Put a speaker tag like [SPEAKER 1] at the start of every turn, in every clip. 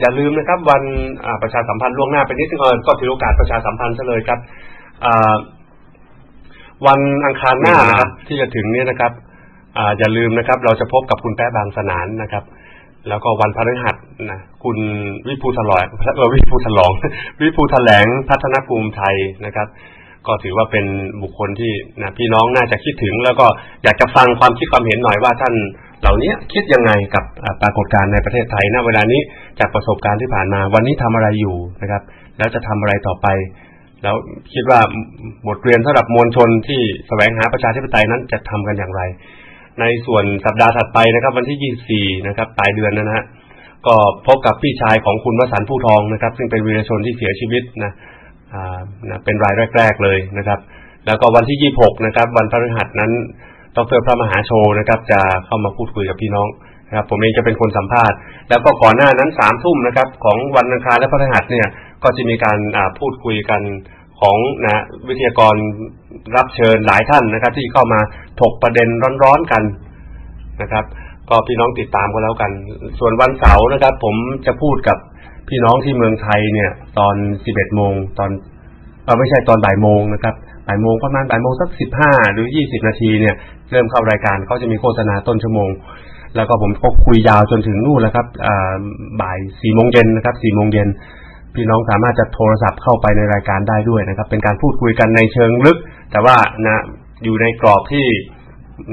[SPEAKER 1] อย่าลืมนะครับ วันประชาสัมพันธ์ล่วงหน้าเป็นนิดนึงก็ถือโอกาสประชาสัมพันธ์ซะเลยครับวันอังคารหน้านะครับ ที่จะถึงนี้นะครับอย่าลืมนะครับ เราจะพบกับคุณแป๊ะบางสนานนะครับแล้วก็วันพฤหัสนะคุณวิภูถลอยเออวิภูถลอง วิภูแถลงพัฒนภูมิไทยนะครับ ก็ถือว่าเป็นบุคคลที่นะพี่น้องน่าจะคิดถึง แล้วก็อยากจะฟังความคิดความเห็นหน่อยว่าท่าน เหล่านี้คิดยังไงกับปรากฏการณ์ในประเทศไทยณเวลานี้จากประสบการณ์ที่ผ่านมา วันนี้ทำอะไรอยู่นะครับ แล้วจะทำอะไรต่อไป แล้วคิดว่าบทเรียนสำหรับมวลชนที่แสวงหาประชาธิปไตยนั้นจะทำกันอย่างไร ในส่วนสัปดาห์ถัดไปนะครับ วันที่ 24 นะครับปลายเดือนนะฮะก็พบกับพี่ชายของคุณวสันต์ผู้ทองนะครับ ซึ่งเป็นวีรชนที่เสียชีวิตนะอ่านะเป็นรายแรก ๆเลยนะครับ แล้วก็วันที่ 26 นะครับ วันพฤหัสนั้น ดรพระมหาโชนะครับ จะเข้ามาพูดคุยกับพี่น้องนะครับ ผมเองจะเป็นคนสัมภาษณ์ แล้วก็ก่อนหน้านั้นสามทุ่มนะครับ ของวันอังคารและพฤหัสเนี่ย ก็จะมีการพูดคุยกันของนะวิทยากรรับเชิญหลายท่านนะครับ ที่เข้ามาถกประเด็นร้อนๆกันนะครับ ก็พี่น้องติดตามก็แล้วกัน ส่วนวันเสาร์นะครับ ผมจะพูดกับพี่น้องที่เมืองไทยเนี่ย ตอนสิบเอ็ดโมงตอนเออไม่ใช่ตอนบ่ายโมงนะครับ บ่ายโมงประมาณบ่ายโมงสักสิบห้าหรือยี่สิบนาทีเนี่ย เริ่มเข้ารายการเขาจะมีโฆษณาต้นชั่วโมง แล้วก็ผมก็คุยยาวจนถึงนู่นแล้วครับบ่ายสี่โมงเย็นนะครับสี่โมงเย็นพี่น้องสามารถจะโทรศัพท์เข้าไปในรายการได้ด้วยนะครับ เป็นการพูดคุยกันในเชิงลึก แต่ว่านะอยู่ในกรอบที่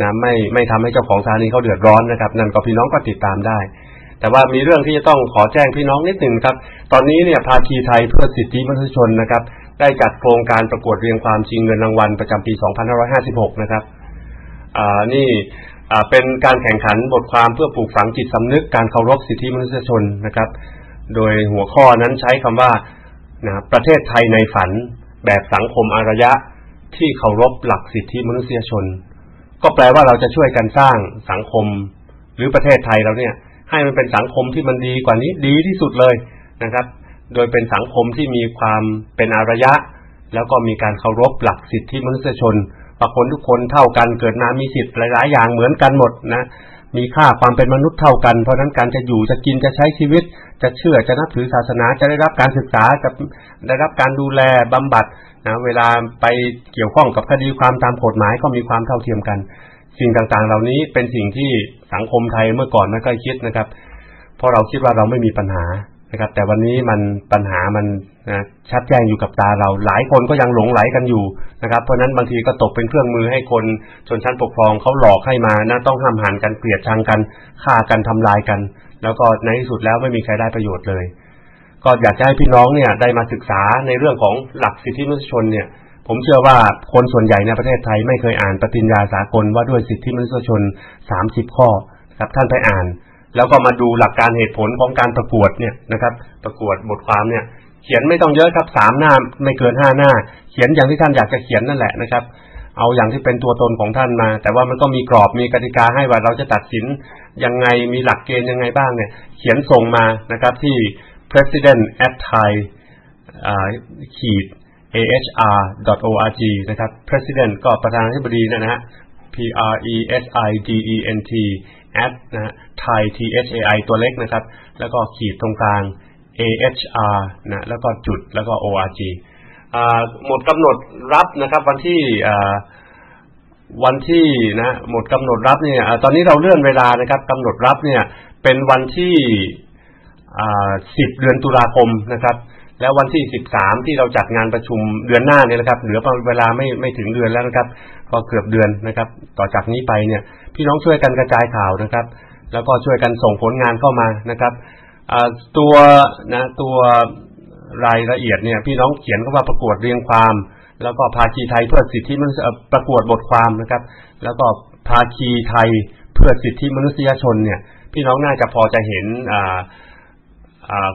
[SPEAKER 1] นะไม่ไม่ทำให้เจ้าของสถานีเขาเดือดร้อนนะครับ นั่นก็พี่น้องก็ติดตามได้ แต่ว่ามีเรื่องที่จะต้องขอแจ้งพี่น้องนิดหนึ่งครับ ตอนนี้เนี่ยภาคีไทยเพื่อสิทธิมนุษยชนนะครับ ได้จัดโครงการประกวดเรียงความชิงเงินรางวัลประจำปี 2556 นะครับอ่านี่เป็นการแข่งขันบทความเพื่อปลูกฝังจิตสำนึกการเคารพสิทธิมนุษยชนนะครับ โดยหัวข้อนั้นใช้คำว่านะประเทศไทยในฝัน แบบสังคมอารยะที่เคารพหลักสิทธิมนุษยชน ก็แปลว่าเราจะช่วยกันสร้างสังคม หรือประเทศไทยเราเนี่ย ให้มันเป็นสังคมที่มันดีกว่านี้ดีที่สุดเลยนะครับ โดยเป็นสังคมที่มีความเป็นอารยะ แล้วก็มีการเคารพหลักสิทธิมนุษยชนปคนทุกคนเท่ากันเกิดมามีสิทธิ์หลาย ๆ อย่างเหมือนกันหมดนะมีค่าความเป็นมนุษย์เท่ากัน เพราะนั้นการจะอยู่จะกินจะใช้ชีวิต จะเชื่อจะนับถือศาสนาจะได้รับการศึกษาจะได้รับการดูแลบำบัดนะเวลาไปเกี่ยวข้องกับคดีความตามกฎหมายก็มีความเท่าเทียมกัน สิ่งต่าง ๆ เหล่านี้เป็นสิ่งที่สังคมไทยเมื่อก่อนไม่ค่อยคิดนะครับ เพราะเราคิดว่าเราไม่มีปัญหา นะครับ แต่วันนี้มันปัญหามันนะชัดแจ้งอยู่กับตาเรา หลายคนก็ยังหลงไหลกันอยู่นะครับ เพราะนั้นบางทีก็ตกเป็นเครื่องมือให้คนชนชั้นปกครองเขาหลอกให้มานะต้องห้ามหันกันเกลียดชังกันฆ่ากันทำลายกัน แล้วก็ในที่สุดแล้วไม่มีใครได้ประโยชน์เลย ก็อยากจะให้พี่น้องเนี่ยได้มาศึกษาในเรื่องของหลักสิทธิมนุษยชนเนี่ย ผมเชื่อว่าคนส่วนใหญ่ในประเทศไทยไม่เคยอ่านปฏิญญาสากลว่าด้วยสิทธิมนุษยชนสามสิบข้อครับท่านไปอ่าน แล้วก็มาดูหลักการเหตุผลของการประกวดเนี่ยนะครับ ประกวดบทความเนี่ย เขียนไม่ต้องเยอะครับสามหน้าไม่เกินห้าหน้า เขียนอย่างที่ท่านอยากจะเขียนนั่นแหละนะครับ เอาอย่างที่เป็นตัวตนของท่านมา แต่ว่ามันก็มีกรอบมีกติกาให้ว่าเราจะตัดสินยังไงมีหลักเกณฑ์ยังไงบ้างเนี่ย เขียนส่งมานะครับที่ president at thai ขีด ahr.org นะครับ president ก็ประธานาธิบดีนะฮะ p r e s i d e n t at นะฮะ thai t h a i ตัวเล็กนะครับ แล้วก็ขีดตรงกลาง ahr นะแล้วก็จุดแล้วก็ org หมดกำหนดรับนะครับวันที่วันที่นะหมดกำหนดรับเนี่ยตอนนี้เราเลื่อนเวลานะครับกำหนดรับเนี่ยเป็นวันที่สิบเดือนตุลาคมนะครับ แล้ววันที่สิบสามที่เราจัดงานประชุมเดือนหน้าเนี่ยนะครับ เหลือเวลาไม่ไม่ถึงเดือนแล้วนะครับ ก็เกือบเดือนนะครับ ต่อจากนี้ไปเนี่ย พี่น้องช่วยกันกระจายข่าวนะครับ แล้วก็ช่วยกันส่งผลงานเข้ามานะครับตัวนะตัวรายละเอียดเนี่ย พี่น้องเขียนก็ว่าประกวดเรียงความ แล้วก็ภาคีไทยเพื่อสิทธิมนุษยประกวดบทความนะครับ แล้วก็ภาคีไทยเพื่อสิทธิมนุษยชนเนี่ย พี่น้องน่าจะพอจะเห็นอ่า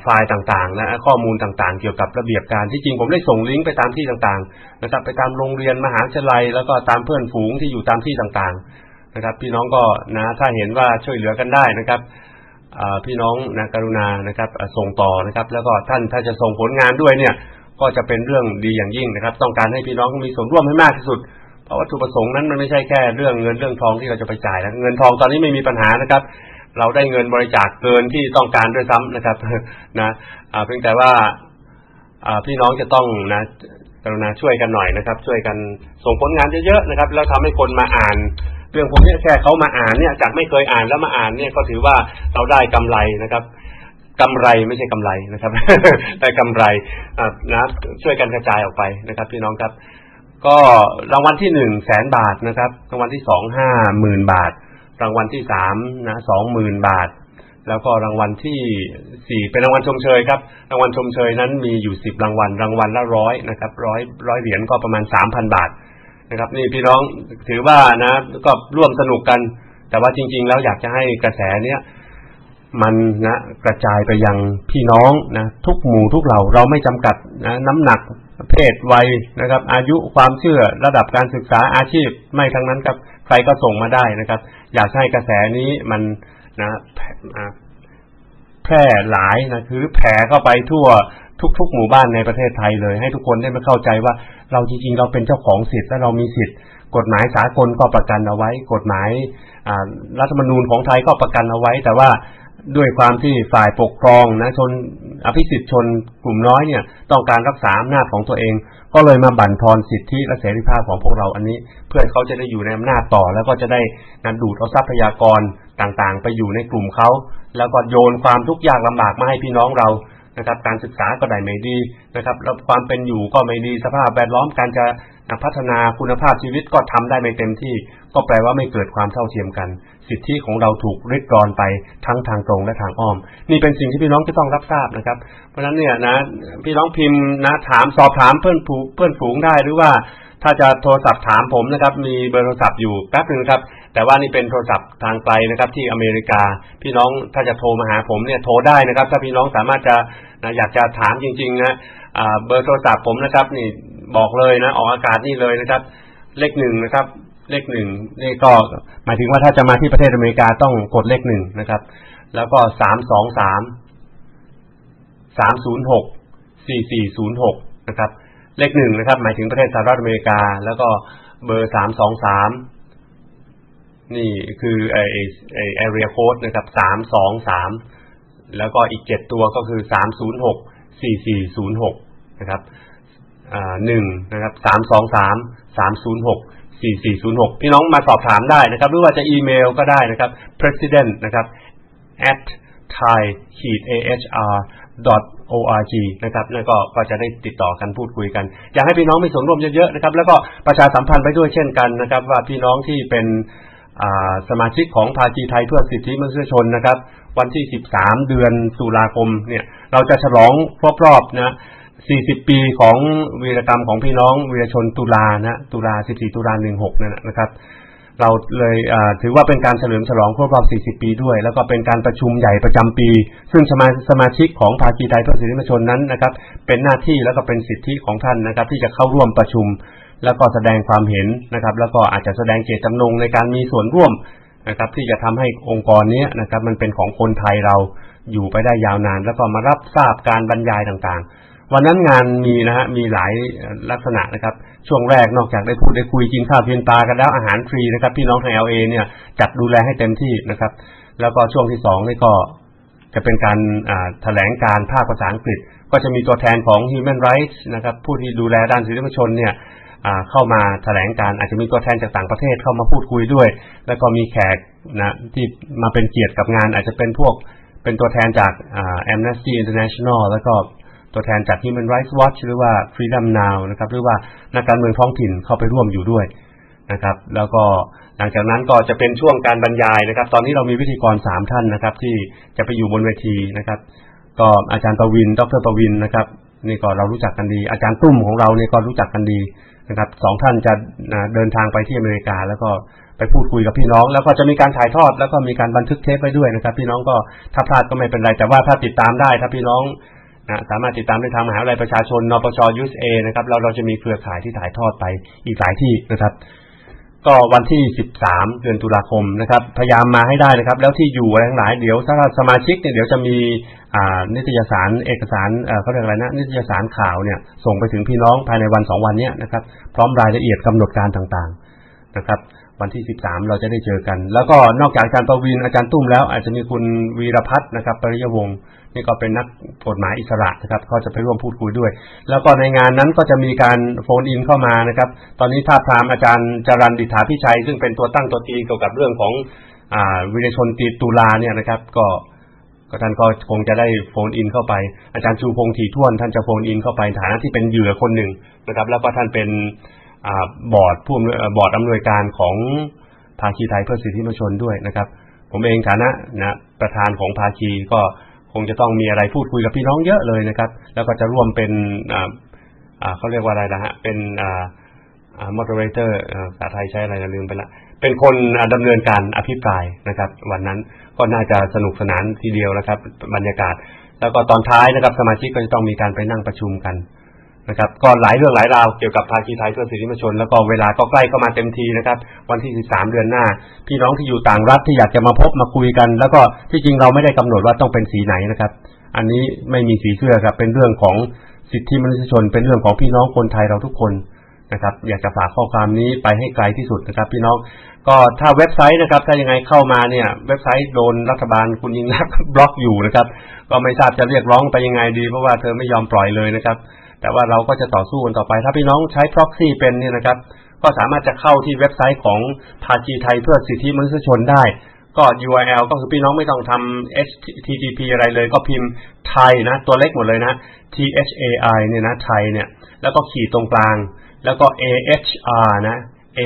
[SPEAKER 1] ไฟล์ต่างๆนะข้อมูลต่างๆ เกี่ยวกับระเบียบการที่จริงผมได้ส่งลิงก์ไปตามที่ต่างๆนะครับไปตามโรงเรียนมหาวิทยาลัย แล้วก็ตามเพื่อนฝูงที่อยู่ตามที่ต่างๆนะครับ พี่น้องก็นะถ้าเห็นว่าช่วยเหลือกันได้นะครับพี่น้องนะกรุณานะครับส่งต่อนะครับ แล้วก็ท่านถ้าจะส่งผลงานด้วยเนี่ย ก็จะเป็นเรื่องดีอย่างยิ่งนะครับ ต้องการให้พี่น้องมีส่วนร่วมให้มากที่สุดเพราะวัตถุประสงค์นั้นมันไม่ใช่แค่เรื่องเงินเรื่องทองที่เราจะไปจ่ายนะเงินทองตอนนี้ไม่มีปัญหานะครับ เราได้เงินบริจาคเกินที่ต้องการด้วยซ้ำนะครับนะเพียงแต่ว่าพี่น้องจะต้องนะกรุณาช่วยกันหน่อยนะครับ ช่วยกันส่งผลงานเยอะๆนะครับ แล้วทำให้คนมาอ่าน เรื่องพวกนี้แค่เขามาอ่านเนี่ยจากไม่เคยอ่านแล้วมาอ่านเนี่ยก็ถือว่าเราได้กำไรนะครับกำไรไม่ใช่กำไรนะครับได้กำไรนะช่วยกันกระจายออกไปนะครับ พี่น้องครับ ก็รางวัลที่หนึ่งแสนบาทนะครับ รางวัลที่สองห้าหมื่นบาท รางวัลที่สามนะสองหมื่นบาท แล้วก็รางวัลที่สี่เป็นรางวัลชมเชยครับ รางวัลชมเชยนั้นมีอยู่สิบรางวัล รางวัลละร้อยนะครับร้อยร้อยเหรียญก็ประมาณสามพันบาทนะครับ นี่พี่น้องถือว่านะ ก็ร่วมสนุกกัน แต่ว่าจริง ๆ แล้วอยากจะให้กระแสเนี้ยมันนะกระจายไปยังพี่น้องนะทุกหมู่ทุกเหล่าเราไม่จำกัดนะน้ำหนักเพศวัยนะครับ อายุความเชื่อระดับการศึกษาอาชีพไม่ทั้งนั้นครับ ใครก็ส่งมาได้นะครับ อยากให้กระแสนี้มันนะแพร่หลายนะคือแผ่เข้าไปทั่วทุก ๆ หมู่บ้านในประเทศไทยเลย ให้ทุกคนได้มาเข้าใจว่า เราจริงๆ เราเป็นเจ้าของสิทธิ์และเรามีสิทธิ์ กฎหมายสากลก็ประกันเอาไว้ กฎหมายรัฐธรรมนูญของไทยก็ประกันเอาไว้ แต่ว่าด้วยความที่ฝ่ายปกครองนะชนอภิสิทธิชนกลุ่มน้อยเนี่ย ต้องการรักษาอำนาจของตัวเอง ก็เลยมาบั่นทอนสิทธิและเสรีภาพของพวกเราอันนี้ เพื่อเขาจะได้อยู่ในอำนาจต่อ แล้วก็จะได้นันดูดเอาทรัพยากรต่างๆ ไปอยู่ในกลุ่มเขาแล้วก็โยนความทุกข์ยากลำบากมาให้พี่น้องเรานะครับ การศึกษาก็ได้ไม่ดีนะครับแล้วความเป็นอยู่ก็ไม่ดีสภาพแวดล้อมการจะ พัฒนาคุณภาพชีวิตก็ทำได้ไม่เต็มที่ ก็แปลว่าไม่เกิดความเท่าเทียมกัน สิทธิของเราถูกริดรอนไปทั้งทางตรงและทางอ้อม นี่เป็นสิ่งที่พี่น้องจะต้องรับทราบนะครับ เพราะฉะนั้นเนี่ยนะ พี่น้องพิมพ์นะถามสอบถามเพื่อนผูเพื่อนฝูงได้หรือว่าถ้าจะโทรศัพท์ถามผมนะครับ มีเบอร์โทรศัพท์อยู่แป๊บหนึ่งครับ แต่ว่านี่เป็นโทรศัพท์ทางไกลนะครับ ที่อเมริกา พี่น้องถ้าจะโทรมาหาผมเนี่ยโทรได้นะครับ ถ้าพี่น้องสามารถจะนะอยากจะถามจริงๆนะเบอร์โทรศัพท์ผมนะครับ นี่บอกเลยนะ ออกอากาศนี่เลยนะครับ เลขหนึ่งนะครับ เลขหนึ่งนี่ก็หมายถึงว่าถ้าจะมาที่ประเทศอเมริกาต้องกดเลขหนึ่งนะครับ แล้วก็สามสองสามสามศูนย์หกสี่สี่ศูนย์หกนะครับ เลขหนึ่งนะครับ หมายถึงประเทศสหรัฐอเมริกา แล้วก็เบอร์สามสองสาม นี่คือไอไอแอเรียโค้ดนะครับสามสองสามแล้วก็อีกเจ็ดตัวก็คือสามศูนย์หกสี่สี่ศูนย์หกนะครับอ่าหนึ่งนะครับสามสองสามสามศูนย์หกสี่สี่ศูนย์หกพี่น้องมาสอบถามได้นะครับ หรือว่าจะอีเมลก็ได้นะครับ president นะครับ at thai ahr org นะครับแล้วก็ก็จะได้ติดต่อกันพูดคุยกัน อยากให้พี่น้องมีส่วนร่วมเยอะๆนะครับ แล้วก็ประชาสัมพันธ์ไปด้วยเช่นกันนะครับ ว่าพี่น้องที่เป็น สมาชิกของภาคีไทยเพื่อสิทธิมนุษยชนนะครับ วันที่ 13 เดือนตุลาคมเนี่ย เราจะฉลองครบรอบนะ 40 ปีของวีรกรรมของพี่น้องวีรชนตุลานะ ตุลา 14 ตุลา 16 นั่นนะครับ เราเลยถือว่าเป็นการเฉลิมฉลองครบรอบ 40 ปีด้วย แล้วก็เป็นการประชุมใหญ่ประจำปี ซึ่งสมาสมาชิกของภาคีไทยเพื่อสิทธิมนุษยชนนั้นนะครับ เป็นหน้าที่แล้วก็เป็นสิทธิของท่านนะครับ ที่จะเข้าร่วมประชุม แล้วก็แสดงความเห็นนะครับ แล้วก็อาจจะแสดงเจตจำนงในการมีส่วนร่วมนะครับ ที่จะทำให้องค์กรนี้นะครับ มันเป็นของคนไทยเราอยู่ไปได้ยาวนาน แล้วก็มารับทราบการบรรยายต่างๆ วันนั้นงานมีนะฮะมีหลายลักษณะนะครับ ช่วงแรกนอกจากได้พูดได้คุยกินข้าวเพียนปลากันแล้วอาหารฟรีนะครับ พี่น้องทางเอลเอเนี่ยจัดดูแลให้เต็มที่นะครับ แล้วก็ช่วงที่สองนี่ก็จะเป็นการแถลงการภาคภาษาอังกฤษ ก็จะมีตัวแทนของ Human Rights นะครับ ผู้ที่ดูแลด้านสิทธิมนุษยชนเนี่ยเข้ามาแถลงการอาจจะมีตัวแทนจากต่างประเทศเข้ามาพูดคุยด้วย แล้วก็มีแขกนะที่มาเป็นเกียรติกับงาน อาจจะเป็นพวกเป็นตัวแทนจาก Amnesty International แล้วก็ตัวแทนจาก Human Rights Watch หรือว่า Freedom Now นะครับ หรือว่านักการเมืองท้องถิ่นเข้าไปร่วมอยู่ด้วยนะครับ แล้วก็หลังจากนั้นก็จะเป็นช่วงการบรรยายนะครับ ตอนนี้เรามีวิธีกรสามท่านนะครับ ที่จะไปอยู่บนเวทีนะครับ ก็อาจารย์ประวิน ดรประวินนะครับนี่ก็เรารู้จักกันดี อาจารย์ตุ้มของเราเนี่ยก็รู้จักกันดีนะครับสองท่านจะเดินทางไปที่อเมริกา แล้วก็ไปพูดคุยกับพี่น้อง แล้วก็จะมีการถ่ายทอด แล้วก็มีการบันทึกเทปไว้ด้วยนะครับ พี่น้องก็ถ้าพลาดก็ไม่เป็นไร แต่ว่าถ้าติดตามได้ถ้าพี่น้องนะสามารถติดตามได้ทางมหาวิทยาลัยประชาชนนปชยูสเอนะครับเราเราจะมีเครือข่ายที่ถ่ายทอดไปอีกหลายที่นะครับ ก็วันที่ 13 เดือนตุลาคมนะครับ พยายามมาให้ได้นะครับ แล้วที่อยู่อะไรทั้งหลายเดี๋ยวถ้าสมาชิกเนี่ยเดี๋ยวจะมีนิตยสารเอกสารเขาเรียกอะไรนะนิตยสารข่าวเนี่ยส่งไปถึงพี่น้องภายในวันสองวันเนี้ยนะครับ พร้อมรายละเอียดกำหนดการต่างๆนะครับ วันที่ 13 เราจะได้เจอกัน แล้วก็นอกจากอาจารย์ประวินอาจารย์ตุ้มแล้ว อาจจะมีคุณวีรพัฒน์นะครับปริยวงศ์นี่ก็เป็นนักกฎหมายอิสระนะครับเขาจะไปร่วมพูดคุยด้วย แล้วก็ในงานนั้นก็จะมีการโฟนอินเข้ามานะครับ ตอนนี้ท้าทามอาจารย์จรันดิษฐาพิชัย ซึ่งเป็นตัวตั้งตัวตีเกี่ยวกับเรื่องของอ่าวิรชนตีตุลาเนี่ยนะครับ ก็ก็ท่านก็คงจะได้โฟนอินเข้าไป อาจารย์ชูพงษ์ถี่ท่วนท่านจะโฟนอินเข้าไปฐานะที่เป็นเหยื่อคนหนึ่งนะครับ แล้วก็ท่านเป็น บอร์ดผู้บอร์ดอำนวยการของภาคีไทยเพื่อสิทธิมนชนด้วยนะครับ ผมเองฐานะนะประธานของภาคีก็คงจะต้องมีอะไรพูดคุยกับพี่น้องเยอะเลยนะครับ แล้วก็จะร่วมเป็นเขาเรียกว่าอะไรนะฮะเป็นอ่าอ่า moderator อ่าภาษาไทยใช้อะไรนะลืมไปละเป็นคนอ่าดำเนินการอภิปรายนะครับ วันนั้นก็น่าจะสนุกสนานทีเดียวนะครับ บรรยากาศ แล้วก็ตอนท้ายนะครับ สมาชิกก็จะต้องมีการไปนั่งประชุมกัน นะครับก็หลายเรื่องหลายราวเกี่ยวกับภาคีไทยเพื่อสิทธิมนุษยชน แล้วก็เวลาก็ใกล้เข้ามาเต็มทีนะครับ วันที่ 13 เดือนหน้า พี่น้องที่อยู่ต่างรัฐที่อยากจะมาพบมาคุยกัน แล้วก็ที่จริงเราไม่ได้กำหนดว่าต้องเป็นสีไหนนะครับ อันนี้ไม่มีสีเสื้อครับเป็นเรื่องของสิทธิมนุษยชน เป็นเรื่องของพี่น้องคนไทยเราทุกคนนะครับ อยากจะฝากข้อความนี้ไปให้ไกลที่สุดนะครับ พี่น้องก็ถ้าเว็บไซต์นะครับ ถ้ายังไงเข้ามาเนี่ย เว็บไซต์โดนรัฐบาลคุณยิ่งรักบล็อกอยู่นะครับ ก็ไม่ทราบจะเรียกร้องไปยังไงดีเพราะว่าเธอไม่ยอมปล่อยเลยนะครับ แต่ว่าเราก็จะต่อสู้กันต่อไป ถ้าพี่น้องใช้ proxy เป็นเนี่ยนะครับ ก็สามารถจะเข้าที่เว็บไซต์ของภาคีไทยเพื่อสิทธิมนุษยชนได้ ก็ URL ก็คือพี่น้องไม่ต้องทำ HTTP อะไรเลย ก็พิมพ์ไทยนะ ตัวเล็กหมดเลยนะ T H A I เนี่ยนะไทยเนี่ย แล้วก็ขีดตรงกลาง แล้วก็ A H R นะ A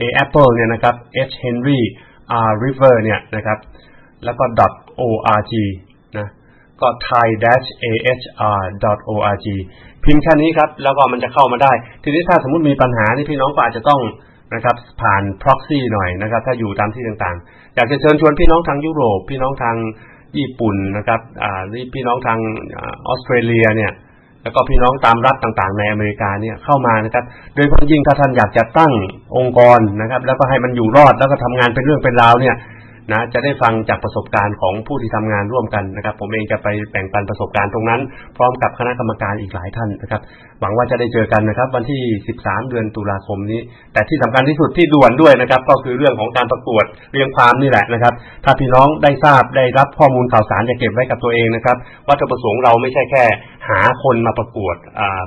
[SPEAKER 1] A Apple เนี่ยนะครับ H Henry R River เนี่ยนะครับ แล้วก็ .org นะ ก็ thai-ahr.org พิมพ์แค่นี้ครับ แล้วก็มันจะเข้ามาได้ ทีนี้ถ้าสมมติมีปัญหานี่พี่น้องก็อาจจะต้องนะครับผ่าน proxy หน่อยนะครับ ถ้าอยู่ตามที่ต่างๆ อยากจะเชิญชวนพี่น้องทางยุโรป พี่น้องทางญี่ปุ่นนะครับอ่าพี่น้องทางออสเตรเลียเนี่ย แล้วก็พี่น้องตามรัฐต่างๆ ในอเมริกาเนี่ยเข้ามานะครับ โดยเฉพาะยิ่งถ้าท่านอยากจะตั้งองค์กรนะครับ แล้วก็ให้มันอยู่รอดแล้วก็ทำงานเป็นเรื่องเป็นราวเนี่ย นะจะได้ฟังจากประสบการณ์ของผู้ที่ทำงานร่วมกันนะครับ ผมเองจะไปแบ่งปันประสบการณ์ตรงนั้น พร้อมกับคณะกรรมการอีกหลายท่านนะครับ หวังว่าจะได้เจอกันนะครับ วันที่ 13 เดือนตุลาคมนี้ แต่ที่สำคัญที่สุดที่ด่วนด้วยนะครับ ก็คือเรื่องของการประกวดเรียงความนี่แหละนะครับ ถ้าพี่น้องได้ทราบได้รับข้อมูลข่าวสารอย่าเก็บไว้กับตัวเองนะครับวัตถุประสงค์เราไม่ใช่แค่ หาคนมาประกวด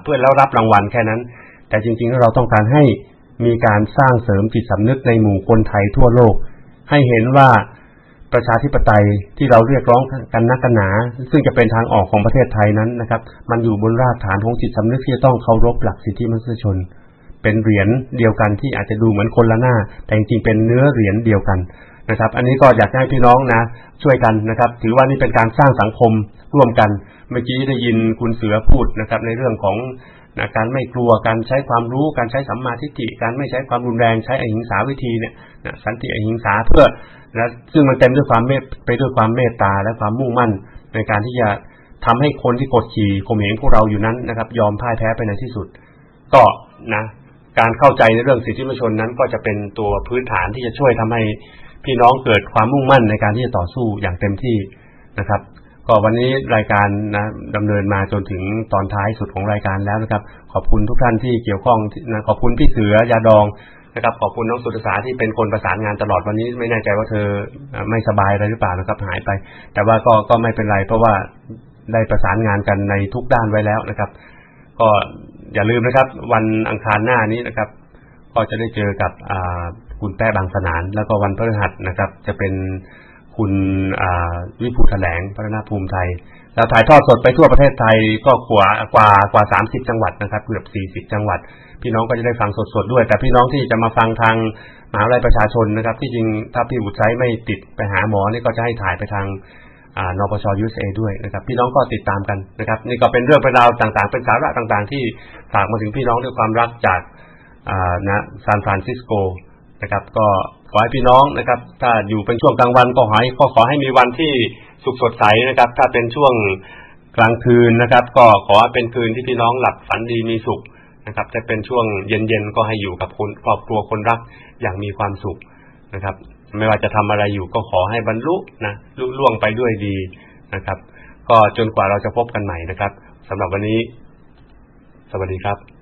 [SPEAKER 1] เพื่อแล้วรับรางวัลแค่นั้น แต่จริงๆเราต้องการให้มีการสร้างเสริมจิตสำนึกในหมู่คนไทยทั่วโลก ให้เห็นว่าประชาธิปไตยที่เราเรียกร้องกันนักกันหนา ซึ่งจะเป็นทางออกของประเทศไทยนั้นนะครับ มันอยู่บนรากฐานของจิตสำนึกที่จะต้องเคารพหลักสิทธิมนุษยชน เป็นเหรียญเดียวกันที่อาจจะดูเหมือนคนละหน้า แต่จริงๆเป็นเนื้อเหรียญเดียวกันนะครับ อันนี้ก็อยากให้พี่น้องนะ ช่วยกันนะครับ ถือว่านี่เป็นการสร้างสังคมร่วมกัน เมื่อกี้ได้ยินคุณเสือพูดนะครับ ในเรื่องของ นะการไม่กลัวการใช้ความรู้การใช้สัมมาทิฏฐิการไม่ใช้ความรุนแรงใช้อหิงสาวิธีเนี่ยนะสันติอหิงสาเพื่อนะซึ่งมันเต็มด้วยความเมตไปด้วยความเมตตาและความมุ่งมั่น ในการที่จะทำให้คนที่กดขี่ข่มเหงพวกเราอยู่นั้นนะครับ ยอมพ่ายแพ้ไปในที่สุด ก็นะการเข้าใจในเรื่องสิทธิมนุษยชนนั้น ก็จะเป็นตัวพื้นฐานที่จะช่วยทำให้พี่น้องเกิดความมุ่งมั่นในการที่จะต่อสู้อย่างเต็มที่นะครับ ก็วันนี้รายการนะดำเนินมาจนถึงตอนท้ายสุดของรายการแล้วนะครับ ขอบคุณทุกท่านที่เกี่ยวข้องนะขอบคุณพี่เสือยาดองนะครับ ขอบคุณน้องสุดสาที่เป็นคนประสานงานตลอดวันนี้ไม่แน่ใจว่าเธอไม่สบายอะไรหรือเปล่านะครับ หายไป แต่ว่าก็ก็ไม่เป็นไร เพราะว่าได้ประสานงานกันในทุกด้านไว้แล้วนะครับ ก็อย่าลืมนะครับ วันอังคารหน้านี้นะครับ ก็จะได้เจอกับคุณแป้บางสนาน แล้วก็วันพฤหัสนะครับ จะเป็น คุณวิภูแถลงพัฒนาภูมิไทยแล้วถ่ายทอดสดไปทั่วประเทศไทยก็กว่ากว่ากว่าสามสิบจังหวัดนะครับ เกือบสี่สิบจังหวัด พี่น้องก็จะได้ฟังสดๆด้วย แต่พี่น้องที่จะมาฟังทางมหาวิทยาลัยประชาชนนะครับ ที่จริงถ้าพี่บุตรไซไม่ติดไปหาหมอนี่ก็จะให้ถ่ายไปทางนปชยูสเอด้วยนะครับ พี่น้องก็ติดตามกันนะครับ นี่ก็เป็นเรื่องป็นราวต่างๆ เป็นสาระต่างๆ ที่ฝากมาถึงพี่น้องด้วยความรักจากนะซานฟรานซิสโกนะครับ ก็ ขอให้พี่น้องนะครับ ถ้าอยู่เป็นช่วงกลางวันก็ขอให้ก็ขอให้มีวันที่สุขสดใสนะครับ ถ้าเป็นช่วงกลางคืนนะครับ ก็ขอให้เป็นคืนที่พี่น้องหลับฝันดีมีสุขนะครับจะเป็นช่วงเย็นๆก็ให้อยู่กับคนครอบครัวคนรักอย่างมีความสุขนะครับ ไม่ว่าจะทำอะไรอยู่ก็ขอให้บรรลุนะลุล่วงไปด้วยดีนะครับ ก็จนกว่าเราจะพบกันใหม่นะครับสำหรับวันนี้ สวัสดีครับ